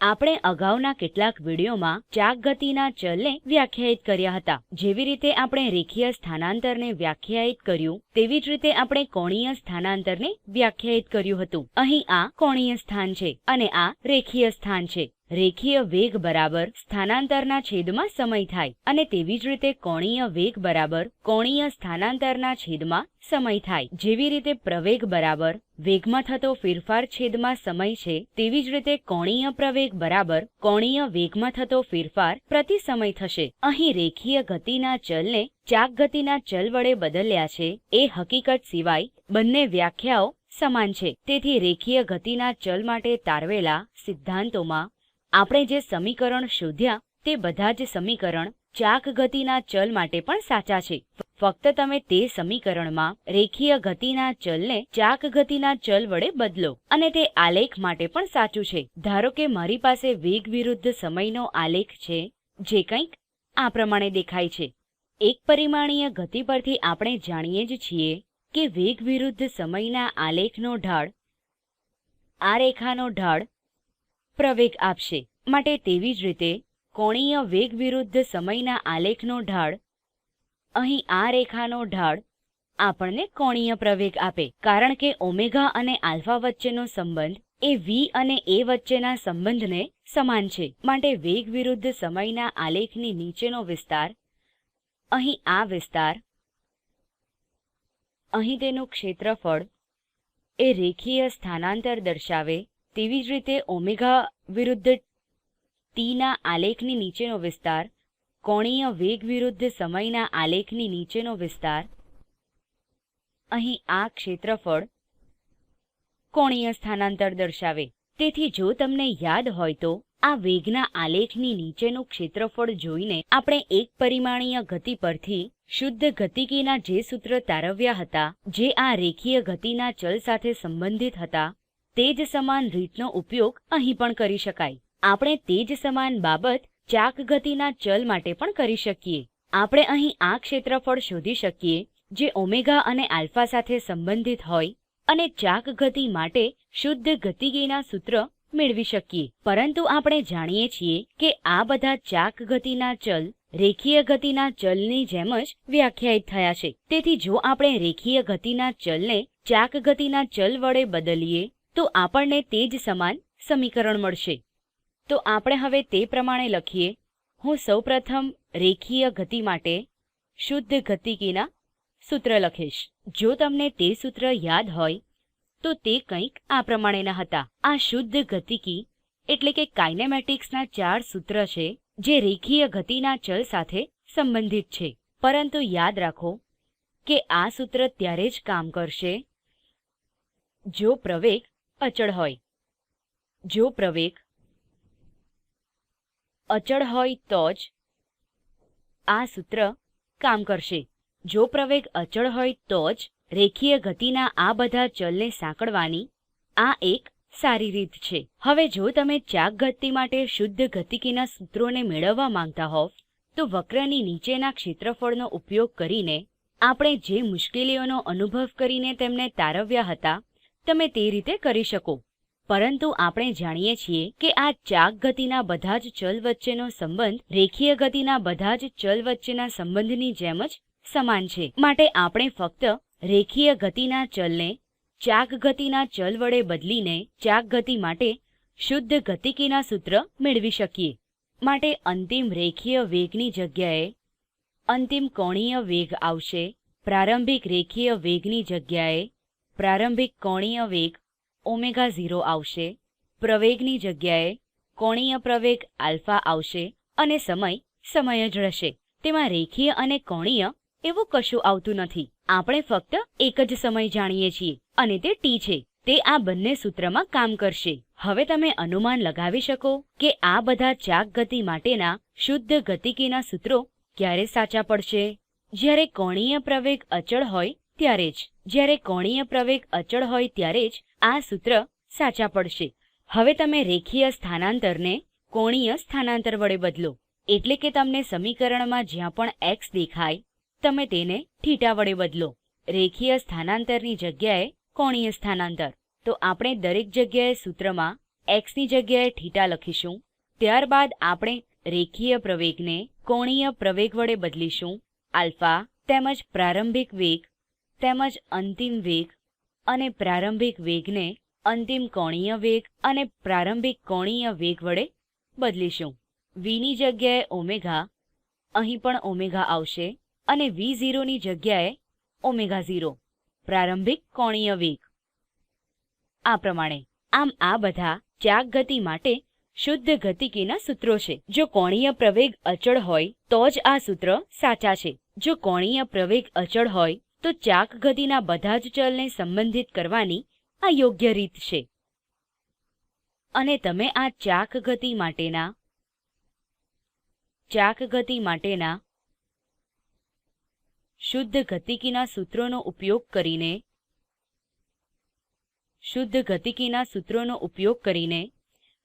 આપણે અગાઉના કેટલાક વિડીયોમાં ચાક ગતિના ચલને વ્યાખ્યાયિત કર્યા હતા. જેવી રીતે આપણે રેખીય સ્થાનાંતરને વ્યાખ્યાયિત કર્યું, તેવી જ રીતે આપણે કોણીય સ્થાનાંતરને વ્યાખ્યાયિત કર્યું હતું. અહીં આ કોણીય સ્થાન છે અને આ રેખીય સ્થાન છે. રેખીય વેગ બરાબર સ્થાનાંતરના છેદમાં સમય થાય અને તેવી જ રીતે કોણીય વેગ બરાબર કોણીય સ્થાનાંતરના છેદમાં સમય થાય. જેવી રીતે પ્રવેગ બરાબર વેગમાં થતો ફેરફાર છેદમાં સમય છે, તેવી જ રીતે કોણીય પ્રવેગ બરાબર કોણીય વેગમાં થતો ફેરફાર પ્રતિ સમય થશે. અહીં રેખીય ગતિના ચલને ચાક ગતિના ચલ વડે બદલ્યા છે. એ હકીકત સિવાય બંને વ્યાખ્યાઓ સમાન છે. તેથી રેખીય ગતિના ચલ માટે તારવેલા સિદ્ધાંતોમાં આપણે જે સમીકરણ શોધ્યા તે બધા જ સમીકરણ ચાક ગતિના ચલ માટે પણ સાચા છે. ફક્ત તમે તે સમીકરણમાં રેખીય ગતિના ચલને ચાક ગતિના ચલ વડે બદલો અને તે આલેખ માટે પણ સાચું છે. ધારો કે મારી પાસે વેગ વિરુદ્ધ સમયનો આલેખ છે, જે કંઈક આ પ્રમાણે દેખાય છે. એક પરિમાણીય ગતિ પરથી આપણે જાણીએ જ છીએ કે વેગ વિરુદ્ધ સમયના આલેખનો ઢાળ, આ રેખાનો ઢાળ પ્રવેગ આપશે. માટે તેવી જ રીતે, કોણીય વેગ વિરુદ્ધ સમયના આલેખનો ઢાળ, અહીં આ રેખાનો ઢાળ, આપણને કોણીય પ્રવેગ આપે. કારણ કે ઓમેગા અને આલ્ફા વચ્ચેનો સંબંધ એ વી અને એ વચ્ચેના સંબંધને સમાન છે. માટે વેગ વિરુદ્ધ સમયના આલેખની નીચેનો વિસ્તાર, અહીં આ વિસ્તાર, અહીં તેનું ક્ષેત્રફળ એ રેખીય સ્થાનાંતર દર્શાવે તેવી જ રીતે ઓમેગા વિરુદ્ધ ટીના આલેખની નીચેનો વિસ્તાર, કોણીય વેગ વિરુદ્ધ સમયના આલેખની નીચેનો વિસ્તાર, અહીં આ ક્ષેત્રફળ કોણીય સ્થાનાંતર દર્શાવે. તેથી જો તમને યાદ હોય તો, આ વેગના આલેખની નીચેનું ક્ષેત્રફળ જોઈને આપણે એક પરિમાણીય ગતિ પરથી શુદ્ધ ગતિકીના જે સૂત્ર તારવ્યા હતા, જે આ રેખીય ગતિના ચલ સાથે સંબંધિત હતા તે જ સમાન રીતનો ઉપયોગ અહીં પણ કરી શકાય. આપણે તે જ સમાન બાબત ચાક ગતિના ચલ માટે પણ કરી શકીએ. આપણે અહીં આ ક્ષેત્રફળ શોધી શકીએ, જે ઓમેગા અને આલ્ફા સાથે સંબંધિત હોય અને ચાક ગતિ માટે શુદ્ધ ગતિગીના સૂત્ર મેળવી શકીએ. પરંતુ આપણે જાણીએ છીએ કે આ બધા ચાક ગતિના ચલ રેખીય ગતિના ચલની જેમ જ વ્યાખ્યાયિત થયા છે. તેથી જો આપણે રેખીય ગતિના ચલને ચાક ગતિના ચલ વડે બદલીએ તો આપણને તે જ સમાન સમીકરણ મળશે. તો આપણે હવે તે પ્રમાણે લખીએ. હું સૌપ્રથમ રેખીય ગતિ માટે શુદ્ધ ગતિકીના સૂત્ર લખીશ. જો તમને તે સૂત્ર યાદ હોય, તો તે કંઈક આ પ્રમાણેના હતા. આ શુદ્ધ ગતિકી એટલે કે કાઇનેમેટિક્સના ચાર સૂત્ર છે, જે રેખીય ગતિના ચલ સાથે સંબંધિત છે. પરંતુ યાદ રાખો કે આ સૂત્ર ત્યારે જ કામ કરશે જો પ્રવેગ અચળ હોય. જો પ્રવેગ અચળ હોય તો જ આ સૂત્ર કામ કરશે. જો પ્રવેગ અચળ હોય તો જ રેખીય ગતિના આ બધા ચલને સાંકળવાની આ એક સારી રીત છે. હવે જો તમે ચાક ગતિ માટે શુદ્ધ ગતિકીના સૂત્રોને મેળવવા માંગતા હોવ, તો વક્રની નીચેના ક્ષેત્રફળનો ઉપયોગ કરીને આપણે જે મુશ્કેલીઓનો અનુભવ કરીને તેમને તારવ્યા હતા તમે તે રીતે કરી શકો. પરંતુ આપણે જાણીએ છીએ કે આ ચાક ગતિના બધા જ ચલ વચ્ચેનો સંબંધ રેખીય ગતિના બધા જ ચલ વચ્ચેના સંબંધની જેમ જ સમાન છે. માટે આપણે ફક્ત રેખીય ગતિના ચલને ચાક ગતિના ચલ વડે બદલીને ચાક ગતિ માટે શુદ્ધ ગતિકીના સૂત્ર મેળવી શકીએ. માટે અંતિમ રેખીય વેગની જગ્યાએ અંતિમ કોણીય વેગ આવશે. પ્રારંભિક રેખીય વેગની જગ્યાએ પ્રારંભિક કોણીય વેગ ઓમેગા ઝીરો આવશે. પ્રવેગની જગ્યાએ કોણીય પ્રવેગ આલ્ફા આવશે અને સમય સમય જ રહેશે. તેમાં રેખીય અને કોણીય એવું કશું આવતું નથી. આપણે ફક્ત એક જ સમય જાણીએ છીએ અને તે ટી છે. તે આ બંને સૂત્રમાં કામ કરશે. હવે તમે અનુમાન લગાવી શકો કે આ બધા ચાક ગતિ માટેના શુદ્ધ ગતિકીના સૂત્રો ક્યારે સાચા પડશે? જ્યારે કોણીય પ્રવેગ અચળ હોય ત્યારે જ, જ્યારે કોણીય પ્રવેગ અચળ હોય ત્યારે જ, આ સૂત્ર સાચા પડશે. હવે તમે રેખીય સ્થાનાંતરને કોણીય સ્થાનાંતર વડે બદલો. એટલે કે તમને સમીકરણમાં જ્યાં પણ એક્સ દેખાય, તમે તેને થીટા વડે બદલો. રેખીય સ્થાનાંતરની જગ્યાએ કોણીય સ્થાનાંતર. તો આપણે દરેક જગ્યાએ સૂત્રમાં એક્સની જગ્યાએ થીટા લખીશું. ત્યારબાદ આપણે રેખીય પ્રવેગને કોણીય પ્રવેગ વડે બદલીશું. આલ્ફા તેમજ પ્રારંભિક વેગ તેમજ અંતિમ વેગ અને પ્રારંભિક વેગને અંતિમ કોણીય વેગ અને પ્રારંભિક કોણીય વેગ વડે બદલીશું. વીની જગ્યાએ ઓમેગા, અહીં પણ ઓમેગા આવશે અને વી ઝીરોની જગ્યાએ ઓમેગા ઝીરો પ્રારંભિક કોણીય વેગ. આ પ્રમાણે, આમ આ બધા ચાક ગતિ માટે શુદ્ધ ગતિકીના સૂત્રો છે. જો કોણીય પ્રવેગ અચળ હોય, તો જ આ સૂત્ર સાચા છે. જો કોણીય પ્રવેગ અચળ હોય તો ચાક ગતિના બધા જ ચલને સંબંધિત કરવાની આ યોગ્ય રીત છે. અને તમે આ ચાક ગતિ માટેના ચાક ગતિ માટેના શુદ્ધ ગતિકીના સૂત્રોનો ઉપયોગ કરીને, શુદ્ધ ગતિકીના સૂત્રોનો ઉપયોગ કરીને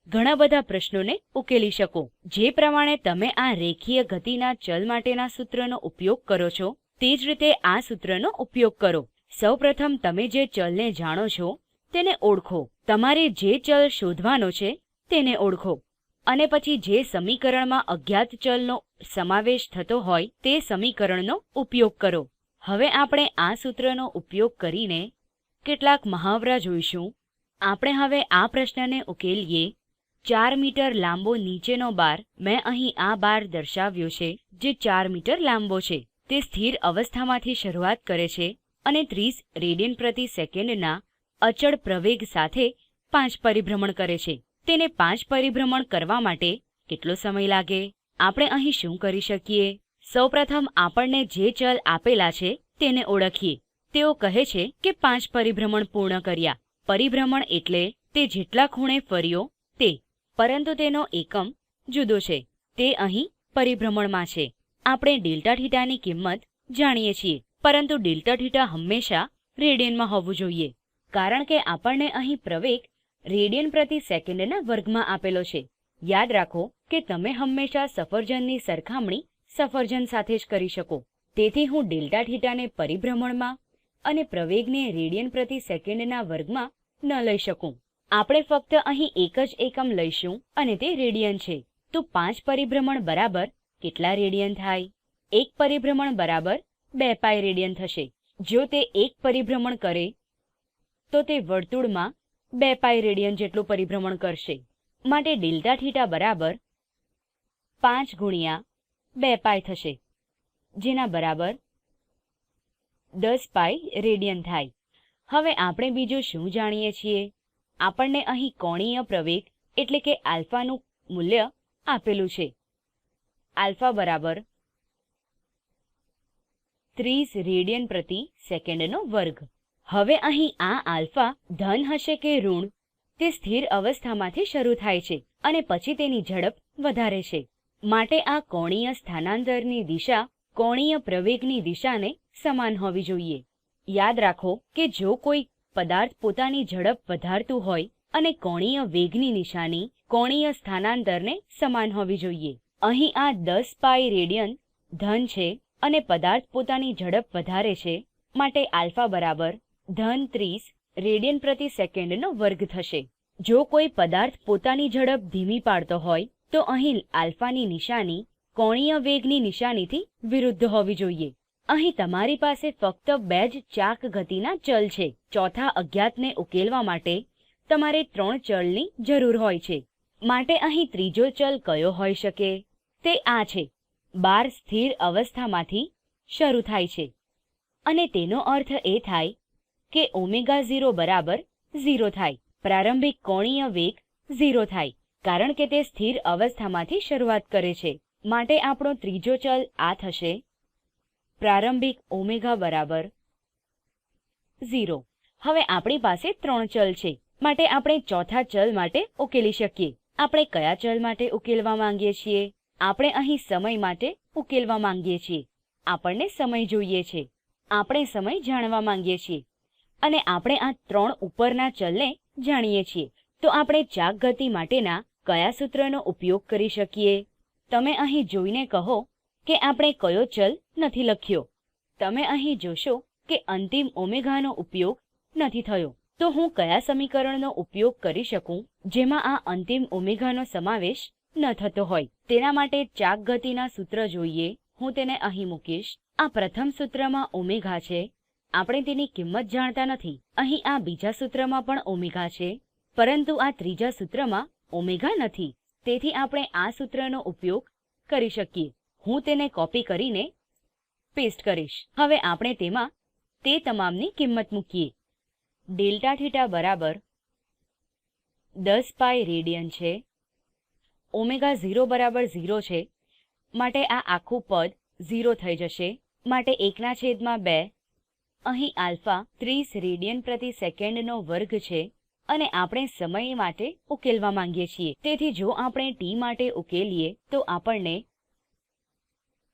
ઘણા બધા પ્રશ્નોને ઉકેલી શકો. જે પ્રમાણે તમે આ રેખીય ગતિના ચલ માટેના સૂત્રનો ઉપયોગ કરો છો તે જ રીતે આ સૂત્રનો ઉપયોગ કરો. સૌપ્રથમ તમે જે ચલને જાણો છો, તેને ઓળખો. તમારે જે ચલ શોધવાનો છે, તેને ઓળખો. અને પછી જે સમીકરણમાં અજ્ઞાત ચલનો સમાવેશ થતો હોય, તે સમીકરણનો ઉપયોગ કરો. હવે આપણે આ સૂત્રનો ઉપયોગ કરીને કેટલાક મહાવરા જોઈશું. આપણે હવે આ પ્રશ્નને ઉકેલીએ. ચાર મીટર લાંબો નીચેનો બાર. મેં અહીં આ બાર દર્શાવ્યો છે, જે ચાર મીટર લાંબો છે. તે સ્થિર અવસ્થામાંથી શરૂઆત કરે છે અને ત્રીસ રેડિયન પ્રતિ સેકન્ડના અચળ પ્રવેગ સાથે પાંચ પરિભ્રમણ કરે છે. તેને પાંચ પરિભ્રમણ કરવા માટે કેટલો સમય લાગે? આપણે અહીં શું કરી શકીએ? સૌપ્રથમ આપણને જે ચલ આપેલા છે તેને ઓળખીએ. તેઓ કહે છે કે પાંચ પરિભ્રમણ પૂર્ણ કર્યા. પરિભ્રમણ એટલે તે જેટલા ખૂણે ફર્યો તે. પરંતુ તેનો એકમ જુદો છે. તે અહીં પરિભ્રમણમાં છે. આપણે ડેલ્ટા થીટાની કિંમત જાણીએ છીએ, પરંતુ ડેલ્ટા થીટા હંમેશા રેડિયનમાં હોવું જોઈએ, કારણ કે આપણને અહીં પ્રવેગ રેડિયન પ્રતિ સેકન્ડના વર્ગમાં આપેલો છે. યાદ રાખો કે તમે હંમેશા સફરજનની સરખામણી સફરજન સાથે જ કરી શકો. તેથી હું ડેલ્ટા થીટાને પરિભ્રમણમાં અને પ્રવેગને રેડિયન પ્રતિ સેકન્ડના વર્ગમાં ન લઈ શકું. આપણે ફક્ત અહીં એક જ એકમ લઈશું અને તે રેડિયન છે. તો પાંચ પરિભ્રમણ બરાબર કેટલા રેડિયન થાય? એક પરિભ્રમણ બરાબર બે પાય રેડિયન થશે. જો તે એક પરિભ્રમણ કરે, તો તે વર્તુળમાં બે પાય રેડિયન જેટલું પરિભ્રમણ કરશે. માટે ડેલ્ટા થીટા બરાબર પાંચ ગુણ્યા બે પાય થશે, જેના બરાબર દસ પાય રેડિયન થાય. હવે આપણે બીજું શું જાણીએ છીએ? આપણને અહીં કોણીય પ્રવેગ એટલે કે આલ્ફાનું મૂલ્ય આપેલું છે. આલ્ફા બરાબર ત્રીસ રેડિયન પ્રતિ સેકન્ડનો વર્ગ. હવે અહીં આ આલ્ફા ધન હશે કે ઋણ? તે સ્થિર અવસ્થામાંથી શરૂ થાય છે અને પછી તેની ઝડપ વધારે છે. માટે આ કોણીય સ્થાનાંતરની દિશા કોણીય પ્રવેગની દિશાને સમાન હોવી જોઈએ. યાદ રાખો કે જો કોઈ પદાર્થ પોતાની ઝડપ વધારતું હોય અને કોણીય વેગની નિશાની કોણીય સ્થાનાંતરને સમાન હોવી જોઈએ. અહીં આ દસ પાઈ રેડિયન ધન છે અને પદાર્થ પોતાની ઝડપ વધારે છે માટે આલ્ફા બરાબર ધન ત્રીસ રેડિયન પ્રતિ સેકન્ડનો વર્ગ થશે. જો કોઈ પદાર્થ પોતાની ઝડપ ધીમી પાડતો હોય, તો અહીં આલ્ફાની નિશાની કોણીય વેગની નિશાનીથી વિરુદ્ધ હોવી જોઈએ. અહીં તમારી પાસે ફક્ત બે જ ચાક ગતિના ચલ છે. ચોથા અજ્ઞાતને ઉકેલવા માટે તમારે ત્રણ ચલની જરૂર હોય છે. માટે અહીં ત્રીજો ચલ કયો હોઈ શકે? તે આ છે. બાર સ્થિર અવસ્થામાંથી શરૂ થાય છે. અને તેનો અર્થ એ થાય કે ઓમેગા ઝીરો બરાબર ઝીરો થાય. પ્રારંભિક કોણીય વેગ ઝીરો થાય, કારણ કે તે સ્થિર અવસ્થામાંથી શરૂઆત કરે છે. માટે આપણો ત્રીજો ચલ આ થશે. પ્રારંભિક ઓમેગા બરાબર ઝીરો. હવે આપણી પાસે ત્રણ ચલ છે. માટે આપણે ચોથા ચલ માટે ઉકેલી શકીએ. આપણે કયા ચલ માટે ઉકેલવા માંગીએ છીએ? આપણે અહીં સમય માટે ઉકેલવા માંગીએ છીએ. આપણને સમય જોઈએ છે. આપણે સમય જાણવા માંગીએ છીએ. અને આપણે આ ત્રણ ઉપરના ચલને જાણીએ છીએ. તો આપણે ચાક ગતિ માટેના કયા સૂત્રનો ઉપયોગ કરી શકીએ? તમે અહીં જોઈને કહો કે આપણે કયો ચલ નથી લખ્યો. તમે અહીં જોશો કે અંતિમ ઓમેગાનો ઉપયોગ નથી થયો. તો હું કયા સમીકરણનો ઉપયોગ કરી શકું, જેમાં આ અંતિમ ઓમેગાનો સમાવેશ ન થતો હોય? તેના માટે ચાક ગતિના સૂત્ર જોઈએ. હું તેને અહીં મૂકીશ. આ પ્રથમ સૂત્રમાં ઓમેગા છે. આપણે તેની કિંમત જાણતા નથી. અહીં આ બીજા સૂત્રમાં પણ ઓમેગા છે. પરંતુ આ ત્રીજા સૂત્રમાં ઓમેગા નથી. તેથી આપણે આ સૂત્રનો ઉપયોગ કરી શકીએ. હું તેને કોપી કરીને પેસ્ટ કરીશ. હવે આપણે તેમાં તે તમામની કિંમત મૂકીએ. ડેલ્ટા થીટા બરાબર દસ પાય રેડિયન છે. ઓમેગા ઝીરો બરાબર ઝીરો છે. માટે આ આખું પદ ઝીરો થઈ જશે. માટે એકના છેદમાં બે. અહીં આલ્ફા ત્રીસ રેડિયન પ્રતિ સેકન્ડનો વર્ગ છે અને આપણે સમય માટે ઉકેલવા માંગીએ છીએ. તેથી જો આપણે ટી માટે ઉકેલીએ, તો આપણને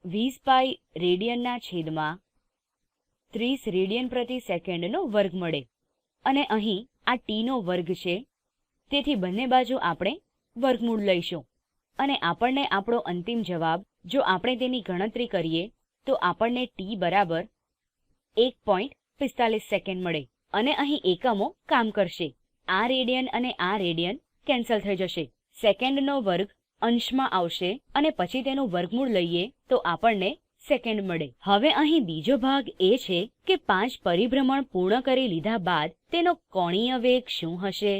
વીસ પાય રેડિયનના છેદમાં ત્રીસ રેડિયન પ્રતિ સેકન્ડનો વર્ગ મળે. અને અહીં આ ટીનો વર્ગ છે. તેથી બંને બાજુ આપણે વર્ગમૂળ લઈશું. અને આપણને આપણો અંતિમ જવાબ, જો આપણે તેની ગણતરી કરીએ, તો આપણને ટી બરાબર એક પોઈન્ટ પિસ્તાલીસ સેકન્ડ મળે. અને અહીં એકમો કામ કરશે. આ રેડિયન અને આ રેડિયન કેન્સલ થઈ જશે. સેકન્ડનો વર્ગ અંશમાં આવશે અને પછી તેનું વર્ગમૂળ લઈએ તો આપણને સેકન્ડ મળે. હવે અહીં બીજો ભાગ એ છે કે પાંચ પરિભ્રમણ પૂર્ણ કરી લીધા બાદ તેનો કોણીય વેગ શું હશે?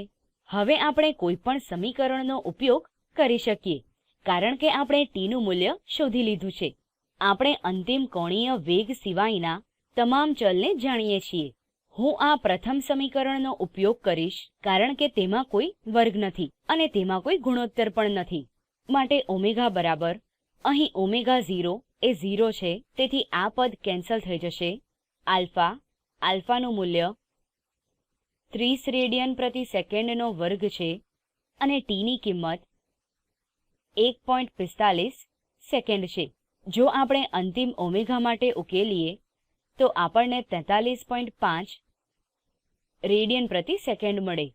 હવે આપણે કોઈપણ સમીકરણનો ઉપયોગ કરી શકીએ, કારણ કે આપણે ટીનું મૂલ્ય શોધી લીધું છે. આપણે અંતિમ કોણીય વેગ સિવાયના તમામ ચલને જાણીએ છીએ. હું આ પ્રથમ સમીકરણનો ઉપયોગ કરીશ, કારણ કે તેમાં કોઈ વર્ગ નથી અને તેમાં કોઈ ગુણોત્તર પણ નથી. માટે ઓમેગા બરાબર. અહીં ઓમેગા ઝીરો એ ઝીરો છે, તેથી આ પદ કેન્સલ થઈ જશે. આલ્ફા, આલ્ફાનું મૂલ્ય ત્રીસ રેડિયન પ્રતિ સેકન્ડનો વર્ગ છે, અને ટીની કિંમત એક પોઈન્ટ પિસ્તાલીસ સેકન્ડ છે. જો આપણે અંતિમ ઓમેગા માટે ઉકેલીએ, તો આપણને તેતાલીસ પોઈન્ટ પાંચ રેડિયન પ્રતિ સેકન્ડ મળે.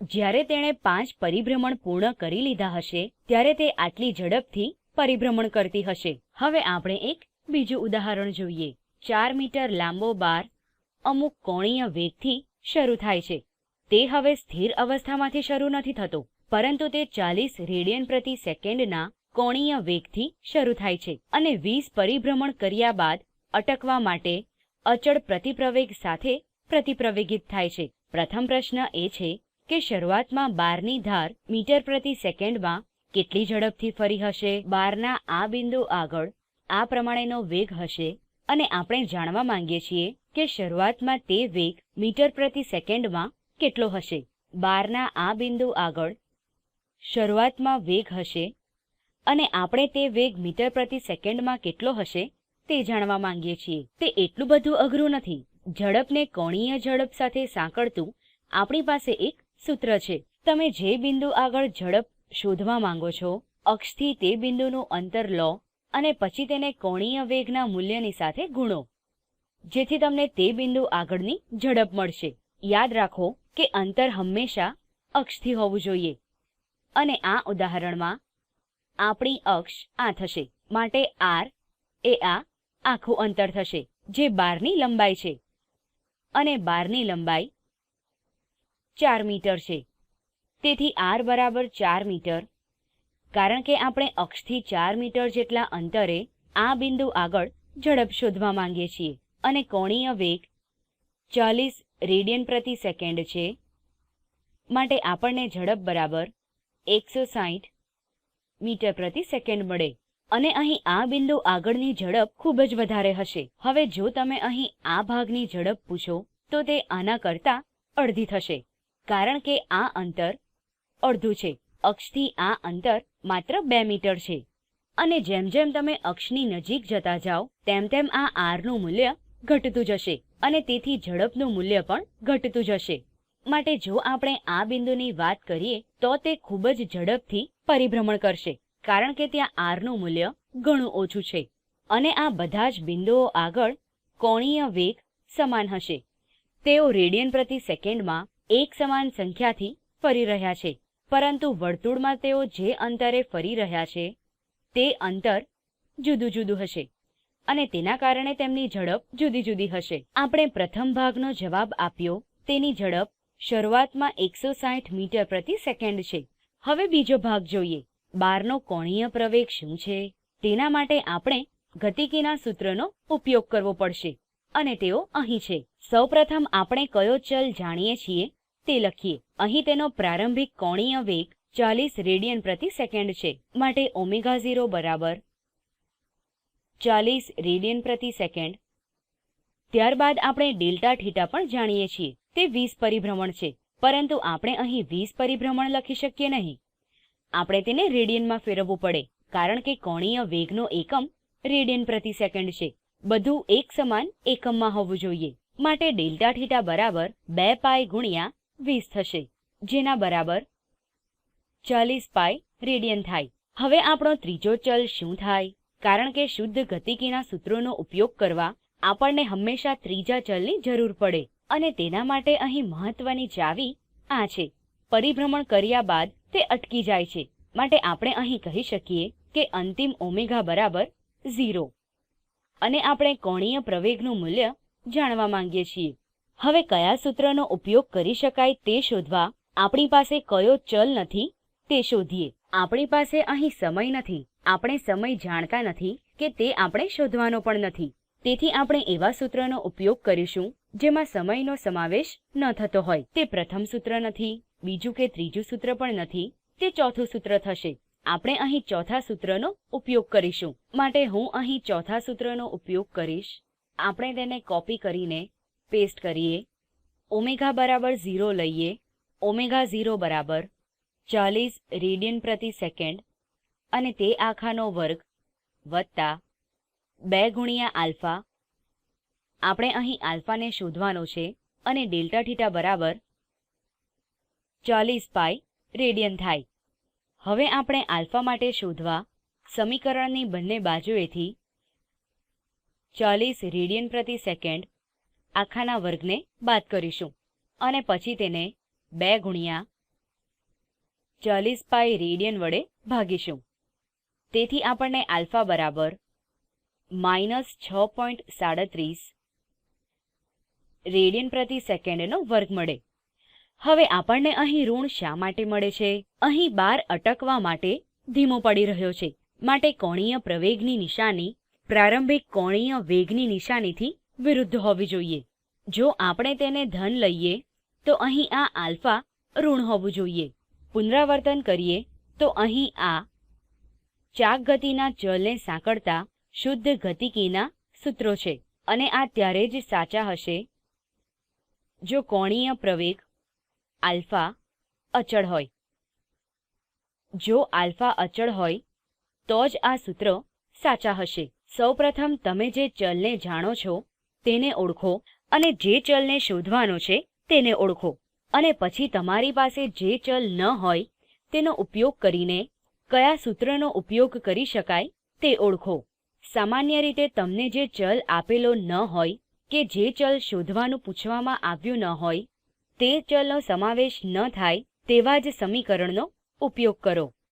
જ્યારે તેણે પાંચ પરિભ્રમણ પૂર્ણ કરી લીધા હશે, ત્યારે તે આટલી ઝડપથી પરિભ્રમણ કરતી હશે. હવે આપણે એક બીજું ઉદાહરણ જોઈએ. ચાર મીટર લાંબો બાર અમુક કોણીય વેગથી શરૂ થાય છે. તે હવે સ્થિર અવસ્થામાંથી શરૂ નથી થતો, પરંતુ તે ચાલીસ રેડિયન પ્રતિ સેકન્ડના કોણીય વેગથી શરૂ થાય છે અને વીસ પરિભ્રમણ કર્યા બાદ અટકવા માટે અચળ પ્રતિપ્રવેગ સાથે પ્રતિપ્રવેગિત થાય છે. પ્રથમ પ્રશ્ન એ છે કે શરૂઆતમાં બારની ધાર મીટર પ્રતિ સેકન્ડમાં કેટલી ઝડપથી ફરી હશે? બારના આ બિંદુ આગળ આ પ્રમાણેનો વેગ હશે. અને આપણે જાણવા માંગીએ છીએ કે શરૂઆતમાં તે વેગ મીટર પ્રતિ સેકન્ડમાં કેટલો હશે. બારના આ બિંદુ આગળ શરૂઆતમાં વેગ હશે. અને આપણે તે વેગ મીટર પ્રતિ સેકન્ડમાં કેટલો હશે તે જાણવા માંગીએ છીએ. તે એટલું બધું અઘરું નથી. ઝડપને કોણીય ઝડપ સાથે સાંકળતું આપણી પાસે એક સૂત્ર છે. તમે જે બિંદુ આગળ ઝડપ શોધવા માંગો છો? અક્ષથી તે બિંદુનું અંતર લો અને પછી તેને કોણીય વેગના મૂલ્યની સાથે ગુણો. જેથી તમને તે બિંદુ આગળની ઝડપ મળશે. યાદ રાખો કે અંતર હંમેશા અક્ષથી હોવું જોઈએ. અને આ ઉદાહરણમાં આપણી અક્ષ આ થશે. માટે આર એ આ આખું અંતર થશે, જે બારની લંબાઈ છે. અને બારની લંબાઈ ચાર મીટર છે. તેથી આર બરાબર ચાર મીટર. કારણ કે આપણે અક્ષથી ચાર મીટર જેટલા અંતરે આ બિંદુ આગળ ઝડપ શોધવા માંગીએ છીએ અને કોણીય વેગ ચાલીસ રેડિયન પ્રતિ સેકન્ડ છે. માટે આપણને ઝડપ બરાબર એકસો સાહીઠ મીટર પ્રતિ સેકન્ડ મળે. અને અહીં આ બિંદુ આગળની ઝડપ ખૂબ જ વધારે હશે. હવે જો તમે અહીં આ ભાગની ઝડપ પૂછો, તો તે આના કરતાં અડધી થશે. કારણ કે આ અંતર અડધું છે. અક્ષથી આ અંતર માત્ર બે મીટર છે. અને જેમ જેમ તમે અક્ષની નજીક જતા જાઓ, તેમ તેમ આ આરનું મૂલ્ય ઘટતું જશે અને તેથી ઝડપનું મૂલ્ય પણ ઘટતું જશે. માટે જો આપણે આ બિંદુની વાત કરીએ, તો તે ખૂબ જ ઝડપથી પરિભ્રમણ કરશે, કારણ કે ત્યાં આરનું મૂલ્ય ઘણું ઓછું છે. અને આ બધા જ બિંદુઓ આગળ કોણીય વેગ સમાન હશે. તેઓ રેડિયન પ્રતિ સેકન્ડમાં એક સમાન સંખ્યાથી ફરી રહ્યા છે. પરંતુ વર્તુળમાં તેઓ જે અંતરે ફરી રહ્યા છે, તે અંતર જુદું જુદું હશે અને તેના કારણે તેમની ઝડપ જુદી જુદી હશે. આપણે પ્રથમ ભાગનો જવાબ આપ્યો, તેની ઝડપ શરૂઆતમાં એકસો સાઠ મીટર પ્રતિ સેકન્ડ છે. હવે બીજો ભાગ જોઈએ. બારનો કોણીય પ્રવેગ શું છે? તેના માટે આપણે ગતિકીના સૂત્રનો ઉપયોગ કરવો પડશે અને તેઓ અહીં છે. સૌપ્રથમ આપણે કયો ચલ જાણીએ છીએ? તે લખીએ. અહીં તેનો પ્રારંભિક કોણીય વેગ ચાલીસ રેડિયન પ્રતિ સેકન્ડ છે. માટે ઓમેગા ઝીરો બરાબર ચાલીસ રેડિયન પ્રતિ સેકન્ડ. ત્યારબાદ આપણે ડેલ્ટા થીટા પણ જાણીએ છીએ. તે વીસ પરિભ્રમણ છે. પરંતુ આપણે અહીં વીસ પરિભ્રમણ લખી શકીએ નહીં. આપણે તેને રેડિયનમાં ફેરવવું પડે, કારણ કે કોણીય વેગનો એકમ રેડિયન પ્રતિ સેકન્ડ છે. બધું એક સમાન એકમમાં હોવું જોઈએ. માટે ડેલ્ટા થીટા બરાબર બે પાય ગુણ્યા વીસ થશે. જેના બરાબર ચાલીસ પાય રેડિયન થાય. હવે આપણો ત્રીજો ચલ શું થાય? કારણ કે શુદ્ધ ગતિકીના સૂત્રોનો ઉપયોગ કરવા આપણને હંમેશા ત્રીજા ચલની જરૂર પડે. અને તેના માટે અહીં મહત્વની ચાવી આ છે. પરિભ્રમણ કર્યા બાદ તે અટકી જાય છે. માટે આપણે અહીં કહી શકીએ કે અંતિમ ઓમેગા બરાબર ઝીરો. અને આપણે કોણીય પ્રવેગનું મૂલ્ય જાણવા માંગીએ છીએ. હવે કયા સૂત્રનો ઉપયોગ કરી શકાય તે શોધવા આપણી પાસે કયો ચલ નથી તે શોધીએ. આપણી પાસે અહીં સમય નથી, આપણે સમય જાણતા નથી કે તે આપણે શોધવાનો પણ નથી. તેથી આપણે એવા સૂત્રનો ઉપયોગ કરીશું જેમાં સમયનો સમાવેશ ન થતો હોય. તે પ્રથમ સૂત્ર નથી, બીજું કે ત્રીજું સૂત્ર પણ નથી, તે ચોથું સૂત્ર થશે. આપણે અહીં ચોથા સૂત્રનો ઉપયોગ કરીશું. માટે હું અહીં ચોથા સૂત્રનો ઉપયોગ કરીશ. આપણે તેને કોપી કરીને પેસ્ટ કરીએ. ઓમેગા બરાબર ઝીરો લઈએ. ઓમેગા ઝીરો બરાબર ચાલીસ રેડિયન પ્રતિ સેકન્ડ. અને તે આખાનો વર્ગ વત્તા બે ગુણ્યા આલ્ફા. આપણે અહીં આલ્ફાને શોધવાનો છે અને ડેલ્ટા થીટા બરાબર ચાલીસ પાઈ રેડિયન થાય. હવે આપણે આલ્ફા માટે શોધવા સમીકરણની બંને બાજુએથી ચાલીસ રેડિયન પ્રતિ સેકન્ડ આખાના વર્ગને બાદ કરીશું. અને પછી તેને બે ગુણ્યા ચાલીસ પાઈ રેડિયન વડે ભાગીશું. તેથી આપણને આલ્ફા બરાબર માઇનસ છ પોઈન્ટ સાડત્રીસ રેડિયન પ્રતિ સેકન્ડનો વર્ગ મળે. હવે આપણને અહીં ઋણ શા માટે મળે છે? અહીં બાર અટકવા માટે ધીમો પડી રહ્યો છે. માટે કોણીય પ્રવેગની નિશાની પ્રારંભિક કોણીય વેગની નિશાનીથી વિરુદ્ધ હોવી જોઈએ. જો આપણે તેને ધન લઈએ, તો અહીં આ આલ્ફા ઋણ હોવું જોઈએ. પુનરાવર્તન કરીએ, તો અહીં આ ચાક ગતિના ચલને સાંકળતા શુદ્ધ ગતિકીના સૂત્રો છે. અને આ ત્યારે જ સાચા હશે જો કોણીય પ્રવેગ આલ્ફા અચળ હોય. જો આલ્ફા અચળ હોય, તો જ આ સૂત્ર સાચા હશે. સૌપ્રથમ તમે જે ચલને જાણો છો તેને ઓળખો અને જે ચલને શોધવાનો છે તેને ઓળખો. અને પછી તમારી પાસે જે ચલ ન હોય, તેનો ઉપયોગ કરીને કયા સૂત્રનો ઉપયોગ કરી શકાય તે ઓળખો. સામાન્ય રીતે તમને જે ચલ આપેલો ન હોય કે જે ચલ શોધવાનું પૂછવામાં આવ્યું ન હોય, તે ચલનો સમાવેશ ન થાય તેવા જ સમીકરણનો ઉપયોગ કરો.